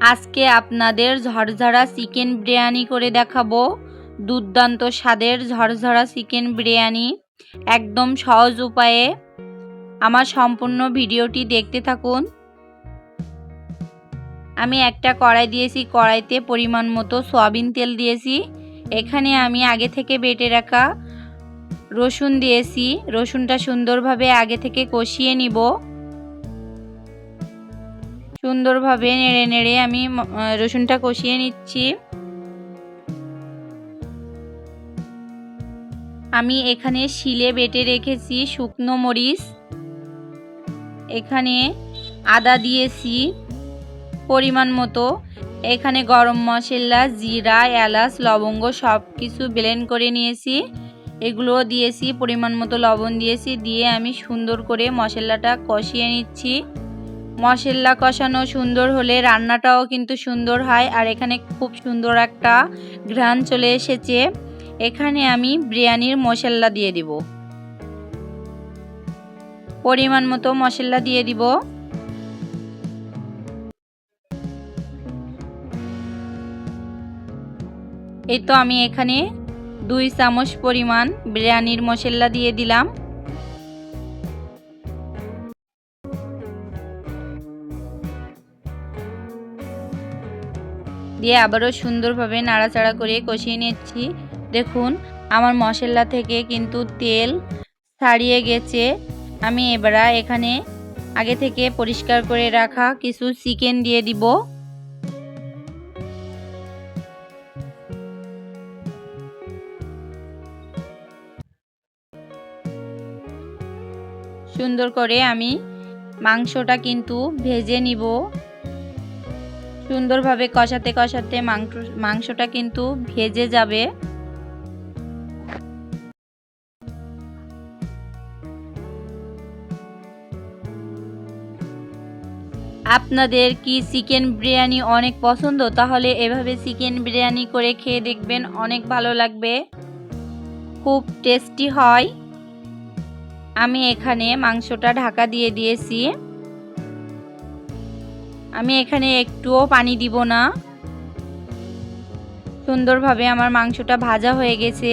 আজকে আপনাদের ঝরঝরা চিকেন বিরিয়ানি করে দেখাবো। দুর্দান্ত স্বাদের ঝরঝরা চিকেন বিরিয়ানি। একদম সহজ উপায়ে। আমার সম্পূর্ণ ভিডিওটি দেখতে থাকুন। আমি একটা কড়াই দিয়েছি, কড়াইতে পরিমাণ মতো সয়াবিন তেল দিয়েছি। এখানে আমি আগে থেকে বেটে রাখা রসুন দিয়েছি। রসুনটা সুন্দরভাবে আগে থেকে কষিয়ে নিব। সুন্দরভাবে নেড়ে নেড়ে আমি রসুনটা কষিয়ে নিচ্ছি। আমি এখানে শিলে বেটে রেখেছি শুকনো মরিচ। এখানে আদা দিয়েছি পরিমাণ মতো। এখানে গরম মশলা, জিরা, এলাচ, লবঙ্গ সব কিছু ব্লেন্ড করে নিয়েছি। এগুলো দিয়েছি, পরিমাণ মতো লবণ দিয়েছি। দিয়ে আমি সুন্দর করে মশলাটা কষিয়ে নিচ্ছি। মশলা কষানো সুন্দর হলে রান্নাটাও কিন্তু সুন্দর হয়, আর এখানে খুব সুন্দর একটা ঘ্রাণ চলে এসেছে। এখানে আমি বিরিয়ানির মশলা দিয়ে দিব। পরিমাণ মতো মশলা দিয়ে দিব। এই তো আমি এখানে দুই চামচ পরিমাণ বিরিয়ানির মশলা দিয়ে দিলাম। দিয়ে আবারও সুন্দরভাবে নাড়াচাড়া করে কষিয়ে নিচ্ছি। দেখুন, আমার মশলা থেকে কিন্তু তেল ছাড়িয়ে গেছে। আমি এবার এখানে আগে থেকে পরিষ্কার করে রাখা কিছু চিকেন দিয়ে দিব। সুন্দর করে আমি মাংসটা কিন্তু ভেজে নিব। সুন্দরভাবে কষাতে কষাতে মাংস, মাংসটা কিন্তু ভেজে যাবে। আপনাদের কি চিকেন বিরিয়ানি অনেক পছন্দ? তাহলে এভাবে চিকেন বিরিয়ানি করে খেয়ে দেখবেন অনেক ভালো লাগবে। খুব টেস্টি হয়। আমি এখানে মাংসটা ঢাকা দিয়ে দিয়েছি। আমি এখানে একটুও পানি দিব না। সুন্দরভাবে আমার মাংসটা ভাজা হয়ে গেছে।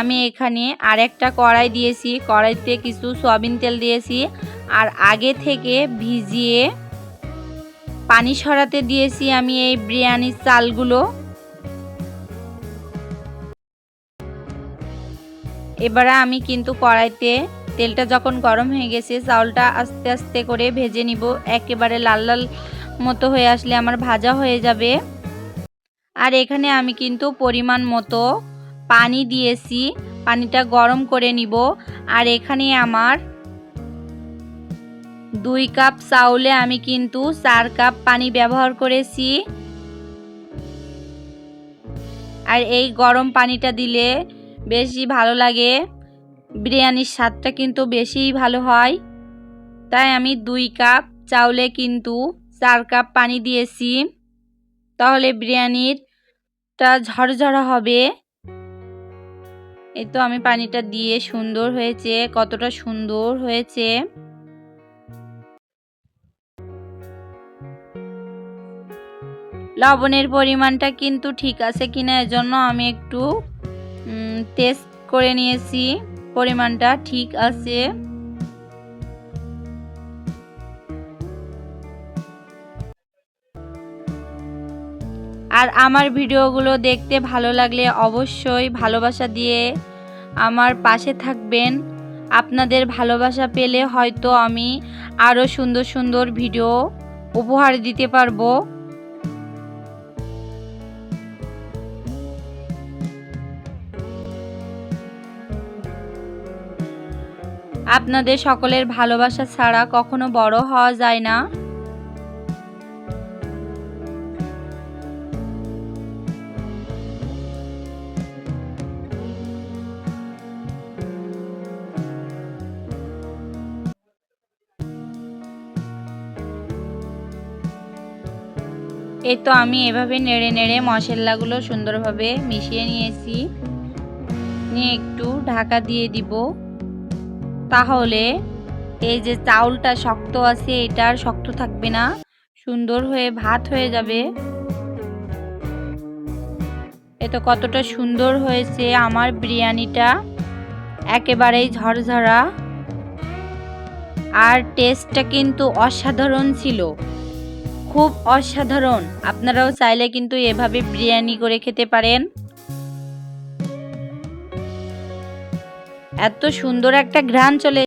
আমি এখানে আর একটা কড়াই দিয়েছি। কড়াইতে কিছু সয়াবিন তেল দিয়েছি। আর আগে থেকে ভিজিয়ে পানি সরাতে দিয়েছি আমি এই বিরিয়ানির চালগুলো। এবারে আমি কিন্তু কড়াইতে তেলটা যখন গরম হয়ে গেছে, চাউলটা আস্তে আস্তে করে ভেজে নিব। একেবারে লাল লাল মতো হয়ে আসলে আমার ভাজা হয়ে যাবে। আর এখানে আমি কিন্তু পরিমাণ মতো পানি দিয়েছি। পানিটা গরম করে নিব। আর এখানে আমার দুই কাপ চাউলে আমি কিন্তু চার কাপ পানি ব্যবহার করেছি। আর এই গরম পানিটা দিলে বেশি ভালো লাগে। বিরিয়ানির স্বাদটা কিন্তু বেশিই ভালো হয়। তাই আমি দুই কাপ চাউলে কিন্তু চার কাপ পানি দিয়েছি। তাহলে বিরিয়ানিরটা ঝরঝরা হবে। এই তো আমি পানিটা দিয়ে সুন্দর হয়েছে, কতটা সুন্দর হয়েছে। লবণের পরিমাণটা কিন্তু ঠিক আছে কিনা এজন্য আমি একটু টেস্ট করে নিয়েছি। পরিমাণটা ঠিক আছে। আর আমার ভিডিওগুলো দেখতে ভালো লাগলে অবশ্যই ভালোবাসা দিয়ে আমার পাশে থাকবেন। আপনাদের ভালোবাসা পেলে হয়তো আমি আরও সুন্দর সুন্দর ভিডিও উপহার দিতে পারব। আপনাদের সকলের ভালোবাসা ছাড়া কখনো বড় হওয়া যায় না। এই তো আমি এভাবে নেড়ে নেড়ে মশলাগুলো সুন্দরভাবে মিশিয়ে নিয়েছি। নিয়ে একটু ঢাকা দিয়ে দিব। তাহলে এই যে চাউলটা শক্ত আছে, এটা আর শক্ত থাকবে না। সুন্দর হয়ে ভাত হয়ে যাবে। এতো কতটা সুন্দর হয়েছে আমার বিরিয়ানিটা। একেবারেই ঝরঝরা। আর টেস্টটা কিন্তু অসাধারণ ছিল। খুব অসাধারণ। আপনারাও চাইলে কিন্তু এভাবে বিরিয়ানি করে খেতে পারেন। এত সুন্দর একটা ঘ্রাণ চলে